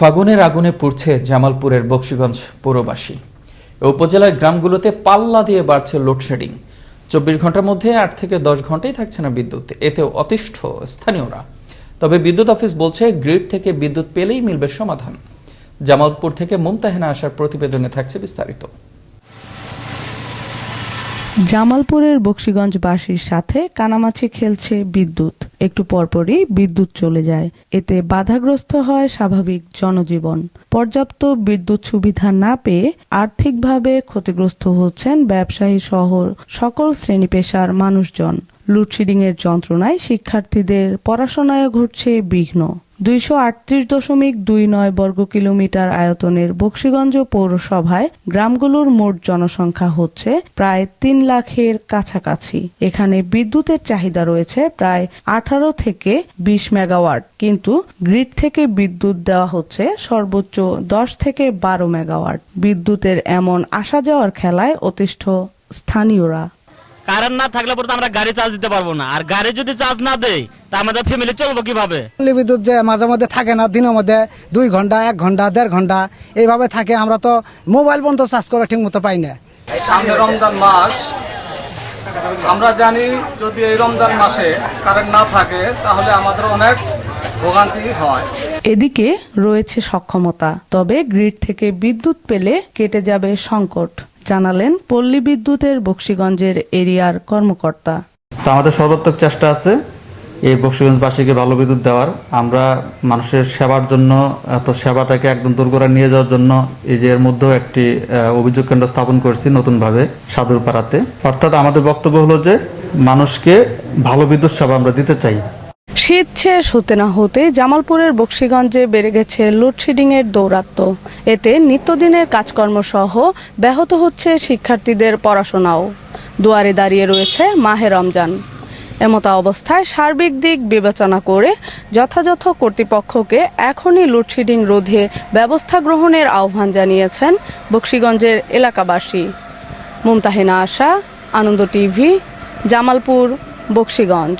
ফাগুনের আগুনে পুড়ছে জামালপুরের বক্সিগঞ্জ পৌরবাসী। উপজেলার গ্রামগুলোতে পাল্লা দিয়ে বাড়ছে লোডশেডিং। চব্বিশ ঘণ্টার মধ্যে আট থেকে দশ ঘন্টাই থাকছে না বিদ্যুৎ। এতেও অতিষ্ঠ স্থানীয়রা। তবে বিদ্যুৎ অফিস বলছে, গ্রিড থেকে বিদ্যুৎ পেলেই মিলবে সমাধান। জামালপুর থেকে মুমতাহেনা আসার প্রতিবেদনে থাকছে বিস্তারিত। জামালপুরের বক্সিগঞ্জবাসীর সাথে কানামাছি খেলছে বিদ্যুৎ। একটু পরপরই বিদ্যুৎ চলে যায়। এতে বাধাগ্রস্ত হয় স্বাভাবিক জনজীবন। পর্যাপ্ত বিদ্যুৎ সুবিধা না পেয়ে আর্থিকভাবে ক্ষতিগ্রস্ত হচ্ছেন ব্যবসায়ী সহ সকল শ্রেণি পেশার মানুষজন। লোডশেডিং এর যন্ত্রণায় শিক্ষার্থীদের পড়াশোনায় ঘটছে বিঘ্ন। দুইশো আটত্রিশ দশমিক দুই নয় বর্গ কিলোমিটার আয়তনের বক্সিগঞ্জ পৌরসভায় গ্রামগুলোর মোট জনসংখ্যা হচ্ছে প্রায় তিন লাখের কাছাকাছি। এখানে বিদ্যুতের চাহিদা রয়েছে প্রায় আঠারো থেকে বিশ মেগাওয়াট, কিন্তু গ্রিড থেকে বিদ্যুৎ দেওয়া হচ্ছে সর্বোচ্চ দশ থেকে বারো মেগাওয়াট। বিদ্যুতের এমন আসা যাওয়ার খেলায় অতিষ্ঠ স্থানীয়রা। কারেন্ট না থাকলে পরে তো আমরা গাড়ি চার্জ দিতে পারব না। আর গাড়ি যদি চার্জ না দেয় তা আমাদের ফ্যামিলি চলবো কীভাবে? বিদ্যুৎ যে মাঝে মধ্যে থাকে না দিনের মধ্যে দুই ঘণ্টা এক ঘণ্টা দেড় ঘণ্টা এইভাবে থাকে আমরা তো মোবাইল বন্ধ চার্জ করে ঠিক মতো পাই না। সামনে রমজান মাস। আমরা জানি যদি এই রমজান মাসে কারেন্ট না থাকে তাহলে আমাদের অনেক ভোগান্তি হয়। এদিকে রয়েছে সক্ষমতা তবে গ্রিড থেকে বিদ্যুৎ পেলে কেটে যাবে সংকট। জানালেন পল্লী বিদ্যুতের বক্সিগঞ্জের এরিয়ার কর্মকর্তা। তো আমাদের সর্বাত্মক চেষ্টা আছে এই বক্সিগঞ্জবাসীকে ভালো বিদ্যুৎ দেওয়ার। আমরা মানুষের সেবার জন্য, এত সেবাটাকে একদম দূর করে নিয়ে যাওয়ার জন্য এই যে এর মধ্যেও একটি অভিযোগ কেন্দ্র স্থাপন করছি নতুনভাবে সাদুরপাড়াতে। অর্থাৎ আমাদের বক্তব্য হলো যে, মানুষকে ভালো বিদ্যুৎ সেবা আমরা দিতে চাই। শীত শেষ হতে না হতে জামালপুরের বক্সিগঞ্জে বেড়ে গেছে লোডশেডিং এর দৌরাত্ম্য এতে নিত্যদিনের কাজকর্ম সহ ব্যাহত হচ্ছে শিক্ষার্থীদের পড়াশোনাও। দুয়ারে দাঁড়িয়ে রয়েছে মাহে রমজান। এমতো অবস্থায় সার্বিক দিক বিবেচনা করে যথাযথ কর্তৃপক্ষকে এখনই লোডশেডিং রোধে ব্যবস্থা গ্রহণের আহ্বান জানিয়েছেন বক্সিগঞ্জের এলাকাবাসী। মুমতাহিনা আশা, আনন্দ টিভি, জামালপুর, বক্সিগঞ্জ।